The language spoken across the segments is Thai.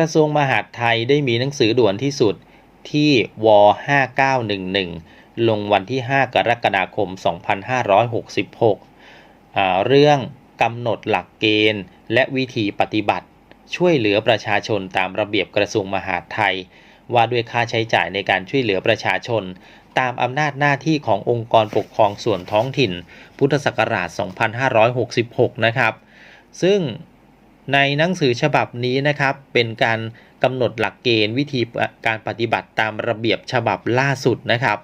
กระทรวงมหาดไทยได้มีหนังสือด่วนที่สุดที่ว5911 ลงวันที่ 5 กรกฎาคม 2566อ่าเรื่องกำหนดหลักเกณฑ์และวิธีปฏิบัติ ช่วยเหลือประชาชนตามระเบียบกระทรวงมหาดไทย ว่าด้วยค่าใช้จ่ายในการช่วยเหลือประชาชน ตามอำนาจหน้าที่ขององค์กรปกครองส่วนท้องถิ่น พุทธศักราช 2566 นะครับ ซึ่ง ในหนังสือฉบับนี้นะครับเป็นการกำหนดหลักเกณฑ์วิธีการปฏิบัติตามระเบียบฉบับล่าสุดนะครับ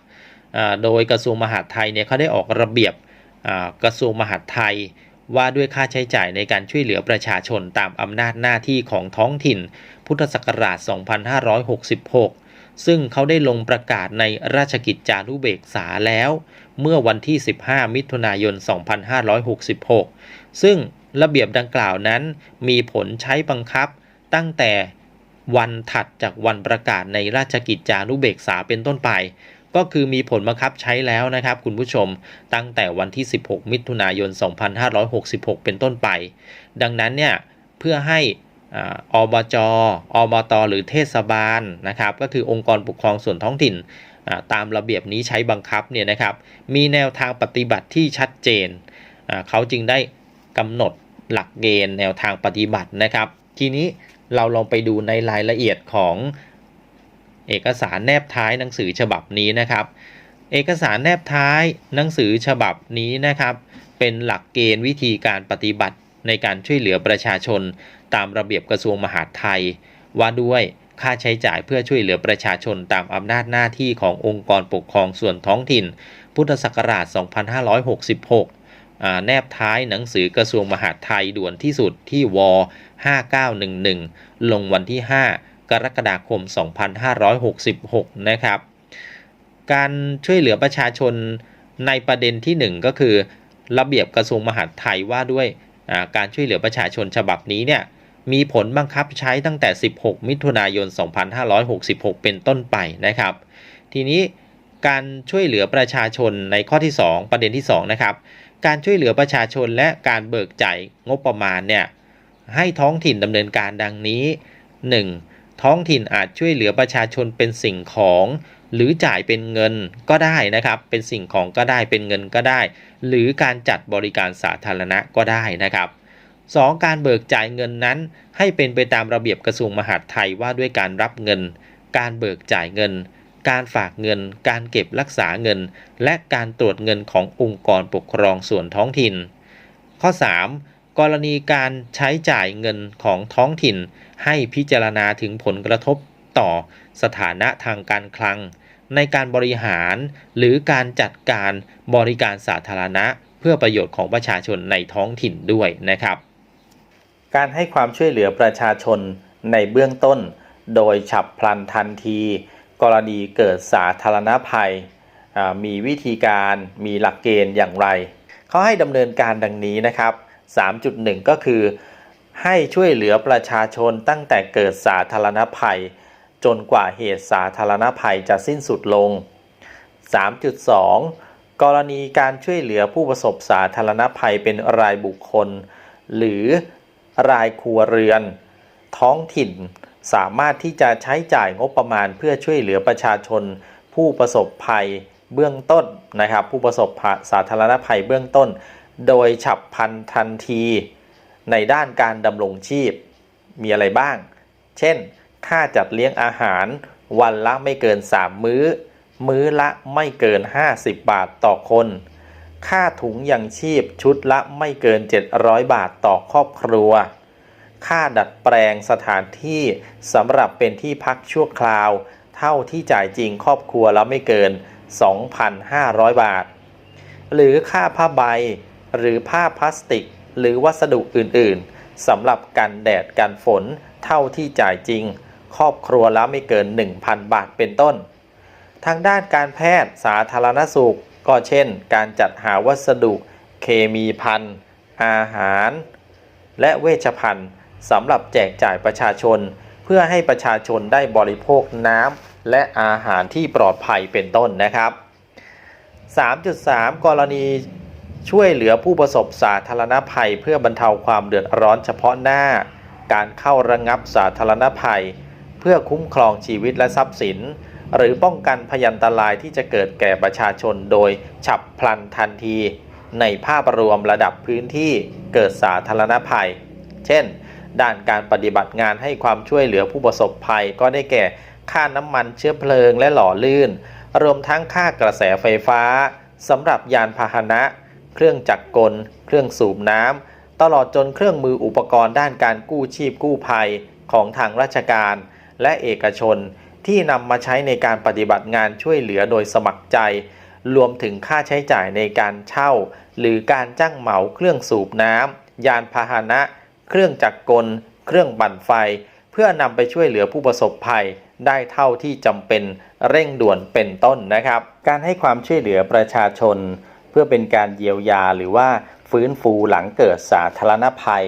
โดยกระทรวงมหาดไทยเนี่ยเขาได้ออกระเบียบกระทรวงมหาดไทย ว่าด้วยค่าใช้จ่ายในการช่วยเหลือประชาชนตามอำนาจหน้าที่ของท้องถิ่น พุทธศักราช 2566 ซึ่งเขาได้ลงประกาศในราชกิจจานุเบกษาแล้ว เมื่อวันที่ 15 มิถุนายน 2566 ซึ่ง ระเบียบดังกล่าวนั้น มีผลใช้บังคับ ตั้งแต่วันถัดจากวันประกาศในราชกิจจานุเบกษาเป็นต้นไป ก็คือมีผลบังคับใช้แล้วนะครับ คุณผู้ชมตั้งแต่วันที่ 16 มิถุนายน 2566 เป็นต้นไป ดังนั้นเนี่ยเพื่อให้อบจอบต หรือเทศบาลนะครับ ก็คือองค์กรปกครองส่วนท้องถิ่นตามระเบียบนี้ใช้บังคับเนี่ยนะครับ มีแนวทางปฏิบัติที่ชัดเจน เขาจึงได้ กำหนดหลักเกณฑ์แนวทางปฏิบัตินะครับ ทีนี้เราลองไปดูในรายละเอียดของเอกสารแนบท้ายหนังสือฉบับนี้นะครับ เอกสารแนบท้ายหนังสือฉบับนี้นะครับ เป็นหลักเกณฑ์วิธีการปฏิบัติในการช่วยเหลือประชาชน ตามระเบียบกระทรวงมหาดไทย ว่าด้วยค่าใช้จ่ายเพื่อช่วยเหลือประชาชนตามอำนาจหน้าที่ขององค์กรปกครองส่วนท้องถิ่น พุทธศักราช 2566อ่า แนบท้ายหนังสือกระทรวงมหาดไทยด่วนที่สุดที่ว 5911 ลงวันที่ 5 กรกฎาคม 2566 นะครับ การช่วยเหลือประชาชนในประเด็นที่ 1 ก็คือ ระเบียบกระทรวงมหาดไทยว่าด้วยการช่วยเหลือประชาชนฉบับนี้เนี่ยมีผลบังคับใช้ตั้งแต่ 16 มิถุนายน 2566 เป็นต้นไปนะครับ ทีนี้การช่วยเหลือประชาชนในข้อที่ 2 ประเด็นที่ 2 นะครับ การช่วยเหลือประชาชนและการเบิกจ่ายงบประมาณเนี่ยให้ท้องถิ่นดำเนินการดังนี้ 1. ท้องถิ่นอาจช่วยเหลือประชาชนเป็นสิ่งของ หรือจ่ายเป็นเงินก็ได้นะครับ เป็นสิ่งของก็ได้เป็นเงินก็ได้ หรือการจัดบริการสาธารณะก็ได้นะครับ 2. การเบิกจ่ายเงินนั้น ให้เป็นไปตามระเบียบกระทรวงมหาดไทยว่าด้วยการรับเงิน การเบิกจ่ายเงิน การฝากเงิน การเก็บรักษาเงิน และการตรวจเงินขององค์กรปกครองส่วนท้องถิ่น ข้อ 3. กรณีการใช้จ่ายเงินของท้องถิ่น ให้พิจารณาถึงผลกระทบต่อสถานะทางการคลัง ในการบริหารหรือการจัดการบริการสาธารณะ เพื่อประโยชน์ของประชาชนในท้องถิ่นด้วยนะครับ การให้ความช่วยเหลือประชาชนในเบื้องต้น โดยฉับพลันทันที กรณีเกิดสาธารณภัย มีวิธีการมีหลักเกณฑ์อย่างไร เขาให้ดำเนินการดังนี้นะครับ 3.1 ก็คือ ให้ช่วยเหลือประชาชนตั้งแต่เกิดสาธารณภัย จนกว่าเหตุสาธารณภัยจะสิ้นสุดลง 3.2 กรณีการช่วยเหลือผู้ประสบสาธารณภัยเป็นรายบุคคล หรือรายครัวเรือน ท้องถิ่น สามารถที่จะใช้จ่ายงบประมาณเพื่อช่วยเหลือประชาชน ผู้ประสบภัยเบื้องต้นนะครับ ผู้ประสบสาธารณภัยเบื้องต้น โดยฉับพลันทันที ในด้านการดำรงชีพมีอะไรบ้าง เช่น ค่าจัดเลี้ยงอาหาร วันละไม่เกิน 3 มื้อ มื้อละไม่เกิน 50 บาทต่อคน ค่าถุงยังชีพชุดละไม่เกิน 700 บาทต่อครอบครัว ค่าดัดแปลงสถานที่สำหรับเป็นที่พักชั่วคราว เท่าที่จ่ายจริงครอบครัวและไม่เกิน 2,500 บาท หรือค่าผ้าใบ หรือผ้าพลาสติก หรือวัสดุอื่นๆสำหรับกันแดดกันฝน เท่าที่จ่ายจริง ครอบครัวและไม่เกิน 1,000 บาทเป็นต้น ทางด้านการแพทย์สาธารณสุข ก็เช่น การจัดหาวัสดุ เคมีภัณฑ์อาหาร และเวชภัณฑ์ สำหรับแจกจ่ายประชาชน เพื่อให้ประชาชนได้บริโภคน้ำและอาหารที่ปลอดภัยเป็นต้นนะครับ 3.3 กรณีช่วยเหลือผู้ประสบสาธารณภัย เพื่อบรรเทาความเดือดร้อนเฉพาะหน้า การเข้าระงับสาธารณภัย เพื่อคุ้มครองชีวิตและทรัพย์สิน หรือป้องกันพยันตรายที่จะเกิดแก่ประชาชนโดยฉับพลันทันที ในภาพรวมระดับพื้นที่เกิดสาธารณภัย เช่น ด้านการปฏิบัติงานให้ความช่วยเหลือผู้ประสบภัยก็ได้แก่ค่าน้ำมันเชื้อเพลิงและหล่อลื่น รวมทั้งค่ากระแสไฟฟ้าสำหรับยานพาหนะ เครื่องจักรกล เครื่องสูบน้ำตลอดจนเครื่องมืออุปกรณ์ด้านการกู้ชีพกู้ภัยของทางราชการ และเอกชนที่นำมาใช้ในการปฏิบัติงานช่วยเหลือโดยสมัครใจ รวมถึงค่าใช้จ่ายในการเช่า หรือการจ้างเหมาเครื่องสูบน้ำยานพาหนะ เครื่องจักรกล เครื่องปั่นไฟ เพื่อนำไปช่วยเหลือผู้ประสบภัยได้เท่าที่จำเป็นเร่งด่วนเป็นต้นนะครับ การให้ความช่วยเหลือประชาชน เพื่อเป็นการเยียวยาหรือว่าฟื้นฟูหลังเกิดสาธารณภัย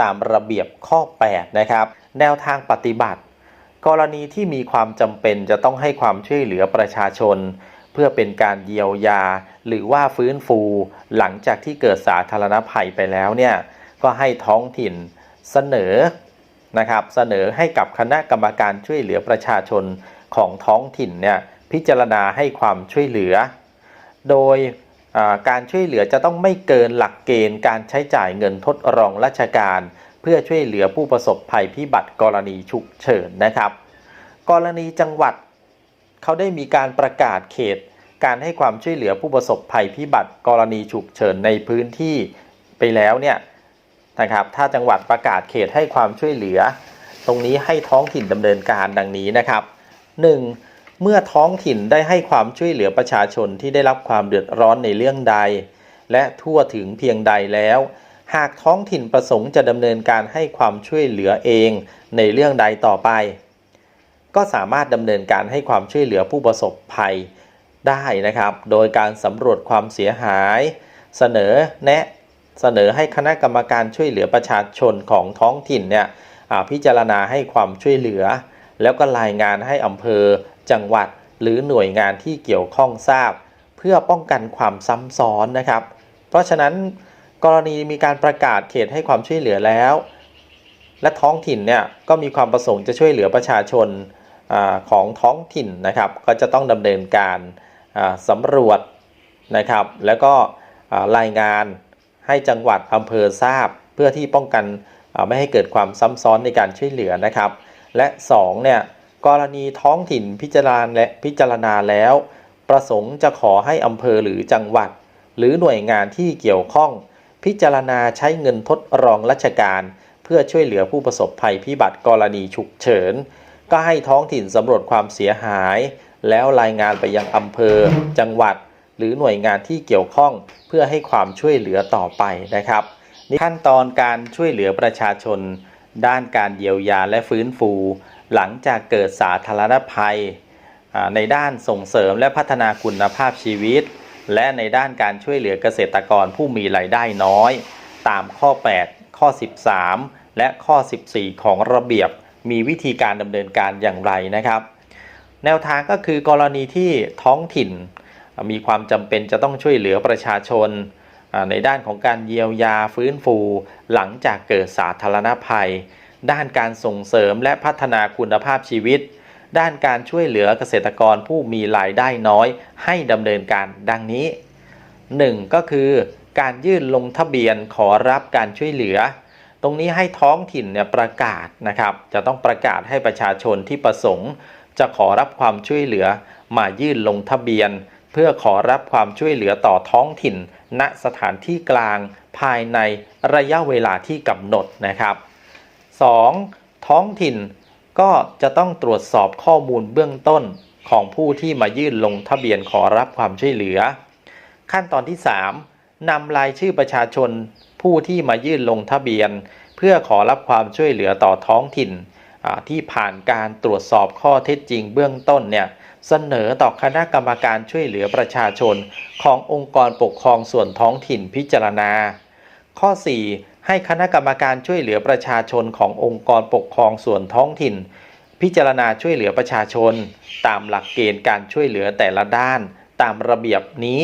ตามระเบียบข้อ 8 นะครับ แนวทางปฏิบัติ กรณีที่มีความจำเป็นจะต้องให้ความช่วยเหลือประชาชน เพื่อเป็นการเยียวยา หรือว่าฟื้นฟู หลังจากที่เกิดสาธารณภัยไปแล้วเนี่ย ก็ให้ท้องถิ่นเสนอนะครับเสนอให้กับคณะกรรมการช่วยเหลือประชาชนของท้องถิ่นเนี่ยพิจารณาให้ความช่วยเหลือ โดยการช่วยเหลือจะต้องไม่เกินหลักเกณฑ์การใช้จ่ายเงินทดรองราชการ เพื่อช่วยเหลือผู้ประสบภัยพิบัติกรณีฉุกเฉินนะครับ กรณีจังหวัดเขาได้มีการประกาศเขต การให้ความช่วยเหลือผู้ประสบภัยพิบัติกรณีฉุกเฉินในพื้นที่ไปแล้วเนี่ย นะครับ ถ้าจังหวัดประกาศเขตให้ความช่วยเหลือ ตรงนี้ให้ท้องถิ่นดำเนินการดังนี้นะครับ 1. เมื่อท้องถิ่นได้ให้ความช่วยเหลือประชาชนที่ได้รับความเดือดร้อนในเรื่องใด และทั่วถึงเพียงใดแล้ว หากท้องถิ่นประสงค์จะดำเนินการให้ความช่วยเหลือเองในเรื่องใดต่อไป ก็สามารถดำเนินการให้ความช่วยเหลือผู้ประสบภัยได้นะครับ โดยการสำรวจความเสียหาย เสนอแนะ เสนอให้คณะกรรมการช่วยเหลือประชาชนของท้องถิ่นเนี่ยพิจารณาให้ความช่วยเหลือ แล้วก็รายงานให้อำเภอ จังหวัด หรือหน่วยงานที่เกี่ยวข้องทราบ เพื่อป้องกันความซ้ำซ้อนนะครับ เพราะฉะนั้นกรณีมีการประกาศเขตให้ความช่วยเหลือแล้ว และท้องถิ่นเนี่ยก็มีความประสงค์จะช่วยเหลือประชาชนอของท้องถิ่นนะครับ ก็จะต้องดำเนินการอ่าสำรวจนะครับ แล้วก็รายงาน ให้จังหวัดอำเภอทราบ เพื่อที่ป้องกันไม่ให้เกิดความซ้ำซ้อนในการช่วยเหลือนะครับ และ2เนี่ยกรณีท้องถิ่นพิจารณาและพิจารณาแล้ว ประสงค์จะขอให้อำเภอหรือจังหวัด หรือหน่วยงานที่เกี่ยวข้อง พิจารณาใช้เงินทดรองราชการ เพื่อช่วยเหลือผู้ประสบภัยพิบัติกรณีฉุกเฉิน ก็ให้ท้องถิ่นสำรวจความเสียหาย แล้วรายงานไปยังอำเภอ จังหวัด หรือหน่วยงานที่เกี่ยวข้องเพื่อให้ความช่วยเหลือต่อไปนะครับนขั้นตอนการช่วยเหลือประชาชน ด้านการเยียวยาและฟื้นฟู หลังจากเกิดสาธารณภัย ในด้านส่งเสริมและพัฒนาคุณภาพชีวิต และในด้านการช่วยเหลือเกษตรกรผู้มีรายได้น้อย ตามข้อ 8 ข้อ 13 และข้อ 14 ของระเบียบมีวิธีการดำเนินการอย่างไรนะครับ แนวทางก็คือกรณีที่ท้องถิ่น มีความจำเป็นจะต้องช่วยเหลือประชาชน ในด้านของการเยียวยาฟื้นฟู หลังจากเกิดสาธารณภัย ด้านการส่งเสริมและพัฒนาคุณภาพชีวิต ด้านการช่วยเหลือเกษตรกรผู้มีรายได้น้อย ให้ดำเนินการดังนี้ 1. ก็คือ การยื่นลงทะเบียนขอรับการช่วยเหลือ ตรงนี้ให้ท้องถิ่นเนี่ยประกาศนะครับ จะต้องประกาศให้ประชาชนที่ประสงค์ จะขอรับความช่วยเหลือมายื่นลงทะเบียน เพื่อขอรับความช่วยเหลือต่อท้องถิ่น ณสถานที่กลางภายในระยะเวลาที่กำหนดนะครับ 2. ท้องถิ่นก็จะต้องตรวจสอบข้อมูลเบื้องต้นของผู้ที่มายื่นลงทะเบียนขอรับความช่วยเหลือ ขั้นตอนที่ 3. นำรายชื่อประชาชนผู้ที่มายื่นลงทะเบียน เพื่อขอรับความช่วยเหลือต่อท้องถิ่น ที่ผ่านการตรวจสอบข้อเท็จจริงเบื้องต้นเนี่ยเสนอต่อคณะกรรมการช่วยเหลือประชาชน ขององค์กรปกครองส่วนท้องถิ่นพิจารณา ข้อ 4 ให้คณะกรรมการช่วยเหลือประชาชนขององค์กรปกครองส่วนท้องถิ่น พิจารณาช่วยเหลือประชาชน ตามหลักเกณฑ์การช่วยเหลือแต่ละด้าน ตามระเบียบนี้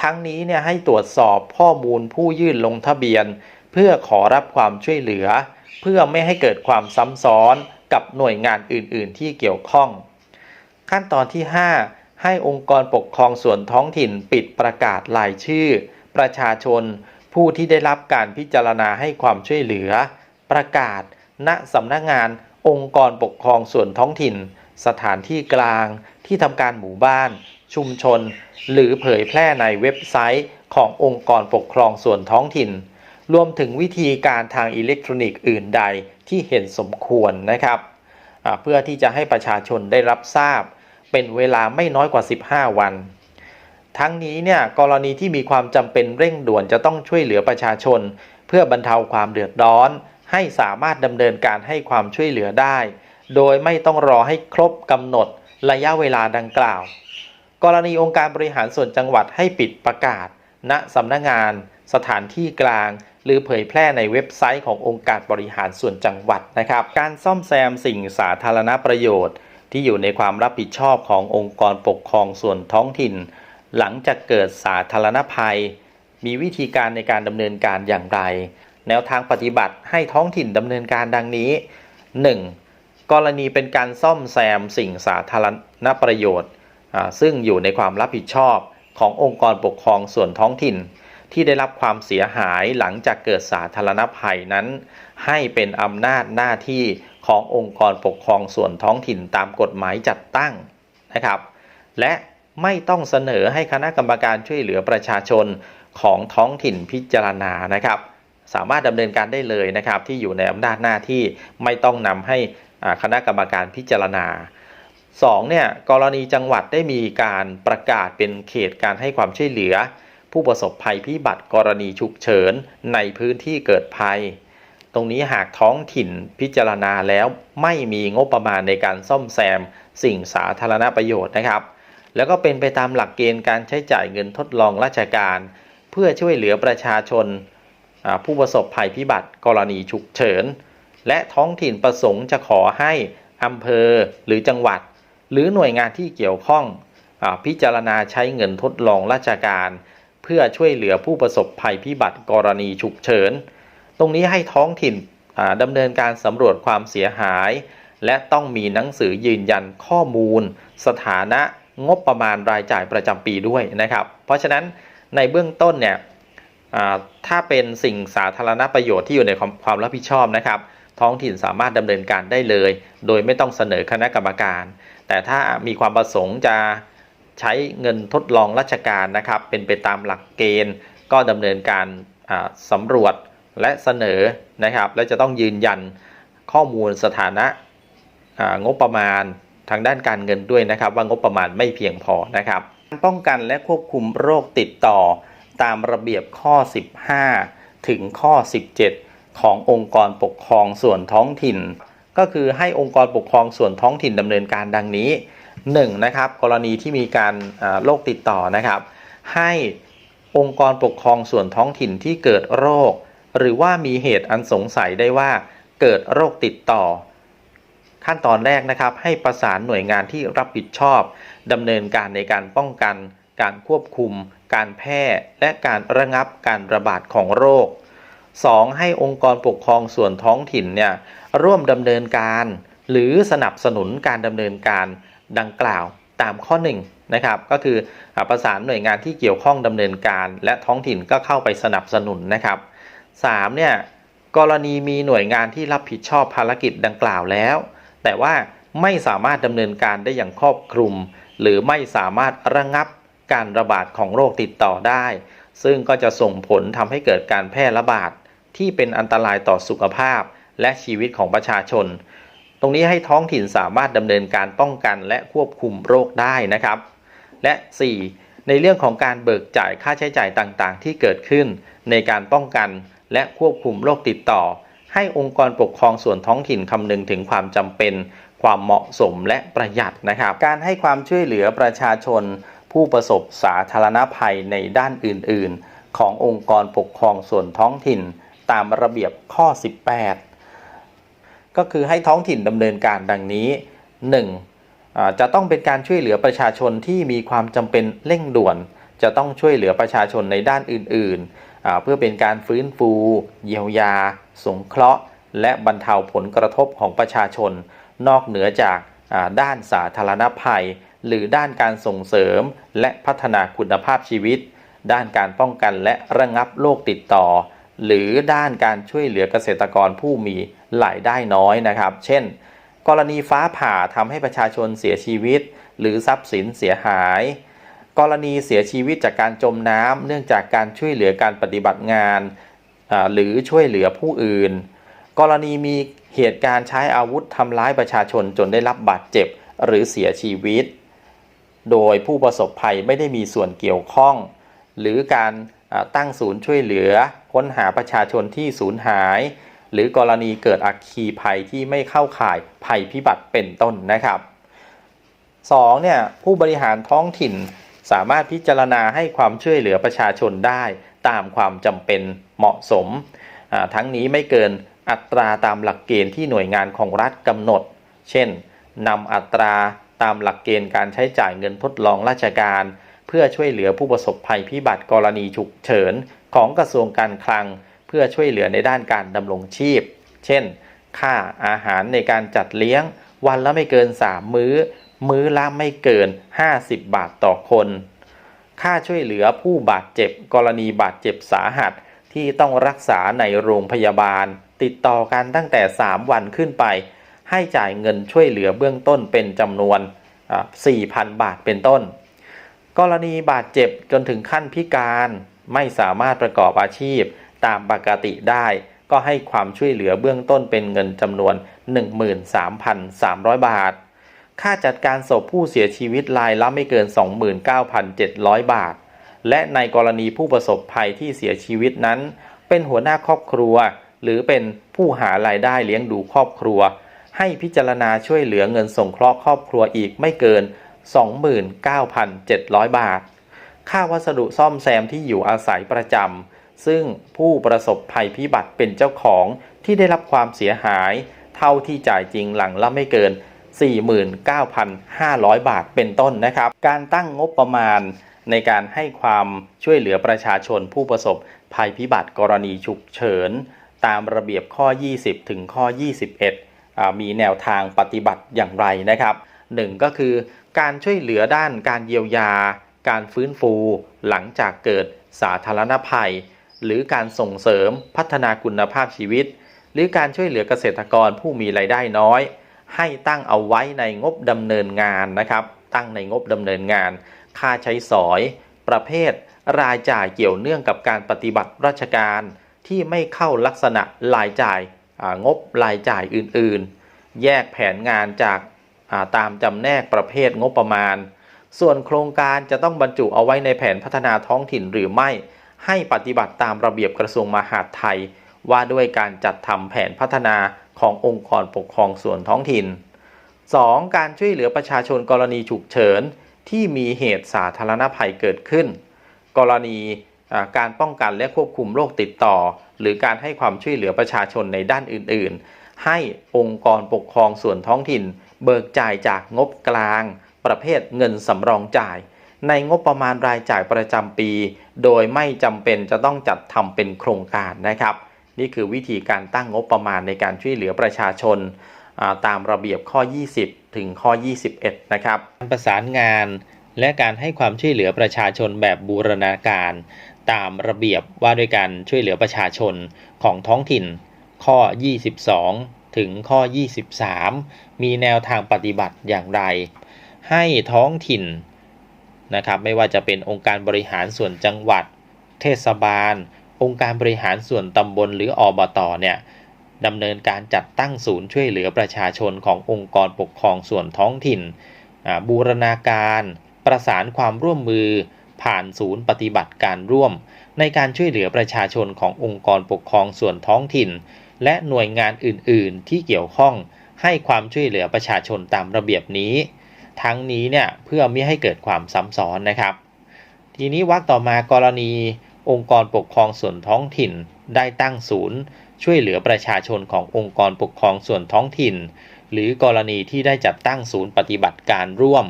ทั้งนี้เนี่ยให้ตรวจสอบข้อมูลผู้ยื่นลงทะเบียน เพื่อขอรับความช่วยเหลือ เพื่อไม่ให้เกิดความซ้ำซ้อนกับหน่วยงานอื่น ๆ ที่เกี่ยวข้อง ขั้นตอนที่ 5 ให้องค์กรปกครองส่วนท้องถิ่นปิดประกาศรายชื่อ ประชาชน ผู้ที่ได้รับการพิจารณาให้ความช่วยเหลือ ประกาศ ณสำนักงาน องค์กรปกครองส่วนท้องถิ่น สถานที่กลาง ที่ทำการหมู่บ้าน ชุมชน หรือเผยแพร่ในเว็บไซต์ขององค์กรปกครองส่วนท้องถิ่น รวมถึงวิธีการทางอิเล็กทรอนิกส์อื่นใดที่เห็นสมควรนะครับเพื่อที่จะให้ประชาชนได้รับทราบ เป็นเวลาไม่น้อยกว่า 15 วัน ทั้งนี้เนี่ยกรณีที่มีความจำเป็นเร่งด่วนจะต้องช่วยเหลือประชาชน เพื่อบรรเทาความเดือดร้อน ให้สามารถดำเนินการให้ความช่วยเหลือได้ โดยไม่ต้องรอให้ครบกำหนดระยะเวลาดังกล่าว กรณีองค์การบริหารส่วนจังหวัดให้ปิดประกาศ ณสำนักงาน สถานที่กลาง หรือเผยแพร่ในเว็บไซต์ขององค์การบริหารส่วนจังหวัดนะครับ การซ่อมแซมสิ่งสาธารณประโยชน์ ที่อยู่ในความรับผิดชอบขององค์กรปกครองส่วนท้องถิ่น หลังจากเกิดสาธารณภัย มีวิธีการในการดำเนินการอย่างไร แนวทางปฏิบัติให้ท้องถิ่นดำเนินการดังนี้ 1. กรณีเป็นการซ่อมแซมสิ่งสาธารณประโยชน์ซึ่งอยู่ในความรับผิดชอบขององค์กรปกครองส่วนท้องถิ่น ที่ได้รับความเสียหายหลังจากเกิดสาธารณภัยนั้น ให้เป็นอำนาจหน้าที่ขององค์กรปกครองส่วนท้องถิ่นตามกฎหมายจัดตั้งนะครับ และไม่ต้องเสนอให้คณะกรรมการช่วยเหลือประชาชนของท้องถิ่นพิจารณานะครับ สามารถดำเนินการได้เลยนะครับ ที่อยู่ในอำนาจหน้าที่ไม่ต้องนำให้คณะกรรมการพิจารณา 2. เนี่ยกรณีจังหวัดได้มีการประกาศเป็นเขตการให้ความช่วยเหลือ ผู้ประสบภัยพิบัติกรณีฉุกเฉินในพื้นที่เกิดภัย ตรงนี้หากท้องถิ่นพิจารณาแล้วไม่มีงบประมาณในการซ่อมแซม สิ่งสาธารณประโยชน์นะครับ แล้วก็เป็นไปตามหลักเกณฑ์การใช้จ่ายเงินทดลองราชการ เพื่อช่วยเหลือประชาชนผู้ประสบภัยพิบัติกรณีฉุกเฉิน และท้องถิ่นประสงค์จะขอให้อำเภอหรือจังหวัด หรือหน่วยงานที่เกี่ยวข้องอพิจารณาใช้เงินทดลองราชการ พื่อช่วยเหลือผู้ประสบภัยพิบัติกรณีฉุกเฉิน ตรงนี้ให้ท้องถิ่นดำเนินการสำรวจความเสียหาย และต้องมีหนังสือยืนยันข้อมูล สถานะงบประมาณรายจ่ายประจำปีด้วยนะครับ เพราะฉะนั้นในเบื้องต้นเนี่ยถ้าเป็นสิ่งสาธารณประโยชน์ที่อยู่ในความความรับผิดชอบนะครับ ท้องถิ่นสามารถดำเนินการได้เลย โดยไม่ต้องเสนอคณะกรรมการ แต่ถ้ามีความประสงค์จะ ใช้เงินทดลองราชการนะครับเป็นไปตามหลักเกณฑ์ ก็ดำเนินการอ่าสำรวจและเสนอนะครับ และจะต้องยืนยันข้อมูลสถานะงบประมาณทางด้านการเงินด้วยนะครับ ว่างบประมาณไม่เพียงพอนะครับการป้องกันและควบคุมโรคติดต่อตามระเบียบข้อ 15 ถึงข้อ 17 ขององค์กรปกครองส่วนท้องถิ่น ก็คือให้องค์กรปกครองส่วนท้องถิ่นดำเนินการดังนี้ 1. นะครับกรณีที่มีการโรคติดต่อนะครับ ให้องค์กรปกครองส่วนท้องถิ่นที่เกิดโรค หรือว่ามีเหตุอันสงสัยได้ว่าเกิดโรคติดต่อ ขั้นตอนแรกนะครับ ให้ประสานหน่วยงานที่รับผิดชอบดำเนินการในการป้องกัน การควบคุม การแพร่และการระงับการระบาดของโรค 2. ให้องค์กรปกครองส่วนท้องถิ่นเนี่ยร่วมดำเนินการ หรือสนับสนุนการดำเนินการ ดังกล่าวตามข้อ1นะครับก็คือประสานหน่วยงานที่เกี่ยวข้องดำเนินการ และท้องถิ่นก็เข้าไปสนับสนุนนะครับ 3. เนี่ยกรณีมีหน่วยงานที่รับผิดชอบภารกิจดังกล่าวแล้ว แต่ว่าไม่สามารถดำเนินการได้อย่างครอบคลุม หรือไม่สามารถระงับการระบาดของโรคติดต่อได้ ซึ่งก็จะส่งผลทำให้เกิดการแพร่ระบาดที่เป็นอันตรายต่อสุขภาพและชีวิตของประชาชน ตรงนี้ให้ท้องถิ่นสามารถดำเนินการป้องกันและควบคุมโรคได้นะครับ และ 4. ในเรื่องของการเบิกจ่ายค่าใช้จ่ายต่างๆ ที่เกิดขึ้น ในการป้องกันและควบคุมโรคติดต่อ ให้องค์กรปกครองส่วนท้องถิ่นคำนึงถึงความจำเป็น ความเหมาะสมและประหยัดนะครับ การให้ความช่วยเหลือประชาชน ผู้ประสบสาธารณภัยในด้านอื่น ๆ ขององค์กรปกครองส่วนท้องถิ่น ตามระเบียบข้อ 18 ก็คือให้ท้องถิ่นดำเนินการดังนี้ 1. อ่าจะต้องเป็นการช่วยเหลือประชาชนที่มีความจำเป็นเร่งด่วน จะต้องช่วยเหลือประชาชนในด้านอื่นๆ เพื่อเป็นการฟื้นฟู เยียวยา สงเคราะห์ และบรรเทาผลกระทบของประชาชน นอกเหนือจากด้านสาธารณภัย หรือด้านการส่งเสริมและพัฒนาคุณภาพชีวิต ด้านการป้องกันและระงับโรคติดต่อ หรือด้านการช่วยเหลือเกษตรกรผู้มีรายได้น้อยนะครับ เช่น กรณีฟ้าผ่าทำให้ประชาชนเสียชีวิต หรือทรัพย์สินเสียหาย กรณีเสียชีวิตจากการจมน้ำเนื่องจากการช่วยเหลือการปฏิบัติงาน หรือช่วยเหลือผู้อื่น กรณีมีเหตุการณ์ใช้อาวุธทำร้ายประชาชนจนได้รับบาดเจ็บหรือเสียชีวิต โดยผู้ประสบภัยไม่ได้มีส่วนเกี่ยวข้อง หรือการ ตั้งศูนย์ช่วยเหลือ ค้นหาประชาชนที่สูญหาย หรือกรณีเกิดอัคคีภัยที่ไม่เข้าข่ายภัยพิบัติเป็นต้นนะครับ 2. เนี่ยผู้บริหารท้องถิ่นสามารถพิจารณาให้ความช่วยเหลือประชาชนได้ตามความจำเป็นเหมาะสม ทั้งนี้ไม่เกินอัตราตามหลักเกณฑ์ที่หน่วยงานของรัฐกำหนด เช่นนำอัตราตามหลักเกณฑ์การใช้จ่ายเงินทดลองราชการ เพื่อช่วยเหลือผู้ประสบภัยพิบัติกรณีฉุกเฉินของกระทรวงการคลัง เพื่อช่วยเหลือในด้านการดำรงชีพ เช่น ค่าอาหารในการจัดเลี้ยง วันละไม่เกิน 3 มื้อ มื้อละไม่เกิน 50 บาทต่อคน ค่าช่วยเหลือผู้บาดเจ็บ กรณีบาดเจ็บสาหัสที่ต้องรักษาในโรงพยาบาล ติดต่อกันตั้งแต่ 3 วันขึ้นไป ให้จ่ายเงินช่วยเหลือเบื้องต้นเป็นจำนวนอ่า4,000 บาทเป็นต้น กรณีบาดเจ็บจนถึงขั้นพิการไม่สามารถประกอบอาชีพตามปกติได้ ก็ให้ความช่วยเหลือเบื้องต้นเป็นเงินจำนวน 13,300 บาท ค่าจัดการศพผู้เสียชีวิตรายละไม่เกิน 29,700 บาท และในกรณีผู้ประสบภัยที่เสียชีวิตนั้น เป็นหัวหน้าครอบครัว หรือเป็นผู้หารายได้เลี้ยงดูครอบครัว ให้พิจารณาช่วยเหลือเงินสงเคราะห์ครอบครัวอีกไม่เกิน 29,700 บาท ค่าวัสดุซ่อมแซมที่อยู่อาศัยประจำ ซึ่งผู้ประสบภัยพิบัติเป็นเจ้าของที่ได้รับความเสียหาย เท่าที่จ่ายจริงหลังละไม่เกิน 49,500 บาทเป็นต้นนะครับ การตั้งงบประมาณในการให้ความช่วยเหลือประชาชนผู้ประสบภัยพิบัติกรณีฉุกเฉิน ตามระเบียบข้อ 20 ถึงข้อ 21อมีแนวทางปฏิบัติอย่างไรนะครับหนึ่งก็คือ การช่วยเหลือด้านการเยียวยา การฟื้นฟูหลังจากเกิดสาธารณภัย หรือการส่งเสริมพัฒนาคุณภาพชีวิต หรือการช่วยเหลือเกษตรกรผู้มีรายได้น้อย ให้ตั้งเอาไว้ในงบดำเนินงานนะครับ ตั้งในงบดำเนินงาน ค่าใช้สอย ประเภท รายจ่ายเกี่ยวเนื่องกับการปฏิบัติราชการ ที่ไม่เข้าลักษณะรายจ่ายงบรายจ่ายอื่นๆ แยกแผนงานจาก ตามจำแนกประเภทงบประมาณ ส่วนโครงการจะต้องบรรจุเอาไว้ในแผนพัฒนาท้องถิ่นหรือไม่ ให้ปฏิบัติตามระเบียบกระทรวงมหาดไทย ว่าด้วยการจัดทำแผนพัฒนาขององค์กรปกครองส่วนท้องถิ่น 2. การช่วยเหลือประชาชนกรณีฉุกเฉิน ที่มีเหตุสาธารณภัยเกิดขึ้น กรณีการป้องกันและควบคุมโรคติดต่อ หรือการให้ความช่วยเหลือประชาชนในด้านอื่น ๆ ให้องค์กรปกครองส่วนท้องถิ่น เบิกจ่ายจากงบกลาง ประเภทเงินสำรองจ่าย ในงบประมาณรายจ่ายประจำปี โดยไม่จำเป็นจะต้องจัดทำเป็นโครงการนะครับ นี่คือวิธีการตั้งงบประมาณในการช่วยเหลือประชาชนาตามระเบียบข้อ 20 ถึงข้อ 21 นะครับการประสานงานและการให้ความช่วยเหลือประชาชนแบบบูรณาการ ตามระเบียบว่าด้วยการช่วยเหลือประชาชนของท้องถิ่น ข้อ 22 ถึงข้อ 23 มีแนวทางปฏิบัติอย่างไร ให้ท้องถิ่นนะครับไม่ว่าจะเป็นองค์การบริหารส่วนจังหวัด เทศบาล องค์การบริหารส่วนตำบลหรืออบตเนี่ยดำเนินการจัดตั้งศูนย์ช่วยเหลือประชาชนขององค์กรปกครองส่วนท้องถิ่น บูรณาการ ประสานความร่วมมือ ผ่านศูนย์ปฏิบัติการร่วม ในการช่วยเหลือประชาชนขององค์กรปกครองส่วนท้องถิ่น และหน่วยงานอื่นๆ ที่เกี่ยวข้องให้ความช่วยเหลือประชาชนตามระเบียบนี้ ทั้งนี้เนี่ยเพื่อไม่ให้เกิดความซ้ำซ้อนนะครับ ทีนี้วรรคต่อมากรณี องค์กรปกครองส่วนท้องถิ่น ได้ตั้งศูนย์ ช่วยเหลือประชาชนขององค์กรปกครองส่วนท้องถิ่น หรือกรณีที่ได้จัดตั้งศูนย์ปฏิบัติการร่วม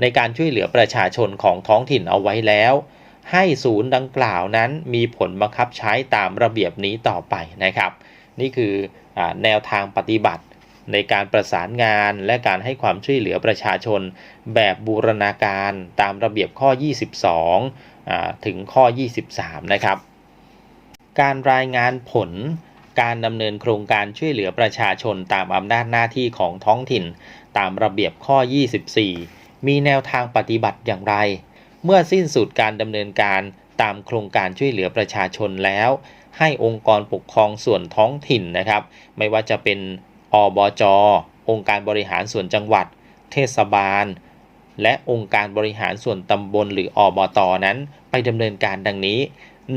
ในการช่วยเหลือประชาชนของท้องถิ่นเอาไว้แล้ว ให้ศูนย์ดังกล่าวนั้นมีผลบังคับใช้ตามระเบียบนี้ต่อไปนะครับ นี่คืออแนวทางปฏิบัติ ในการประสานงานและการให้ความช่วยเหลือประชาชน แบบบูรณาการตามระเบียบข้อ 22อถึงข้อ 23 นะครับ การรายงานผลการดำเนินโครงการช่วยเหลือประชาชนตามอำนาจหน้าที่ของท้องถิ่น ตามระเบียบข้อ 24 มีแนวทางปฏิบัติอย่างไร เมื่อสิ้นสุดการดำเนินการ ตามโครงการช่วยเหลือประชาชนแล้ว ให้องค์กรปกครองส่วนท้องถิ่นนะครับ ไม่ว่าจะเป็นอบจองค์การบริหารส่วนจังหวัด เทศบาล และองค์การบริหารส่วนตำบลหรืออบตนั้น ไปดำเนินการดังนี้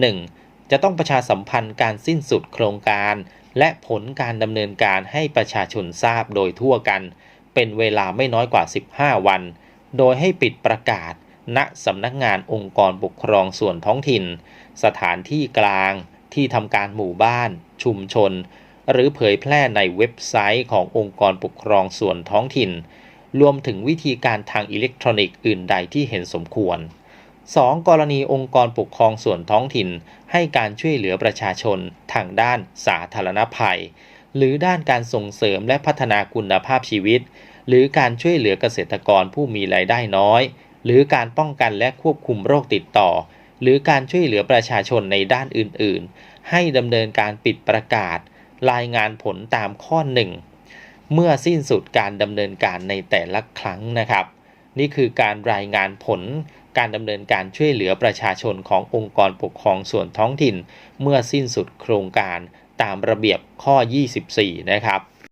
1. จะต้องประชาสัมพันธ์การสิ้นสุดโครงการ และผลการดำเนินการให้ประชาชนทราบโดยทั่วกัน เป็นเวลาไม่น้อยกว่า 15 วัน โดยให้ปิดประกาศ ณสำนักงานองค์กรปกครองส่วนท้องถิ่น สถานที่กลางที่ทำการหมู่บ้าน ชุมชน หรือเผยแพร่ในเว็บไซต์ขององค์กรปกครองส่วนท้องถิ่น รวมถึงวิธีการทางอิเล็กทรอนิกส์อื่นใดที่เห็นสมควร 2. กรณีองค์กรปกครองส่วนท้องถิ่น ให้การช่วยเหลือประชาชน ทางด้านสาธารณภัย หรือด้านการส่งเสริมและพัฒนาคุณภาพชีวิต หรือการช่วยเหลือเกษตรกรผู้มีรายได้น้อย หรือการป้องกันและควบคุมโรคติดต่อ หรือการช่วยเหลือประชาชนในด้านอื่น ๆ ให้ดำเนินการปิดประกาศ รายงานผลตามข้อ 1 เมื่อสิ้นสุดการดำเนินการในแต่ละครั้งนะครับ นี่คือการรายงานผลการดำเนินการช่วยเหลือประชาชนขององค์กรปกครองส่วนท้องถิ่น เมื่อสิ้นสุดโครงการตามระเบียบข้อ 24 นะครับ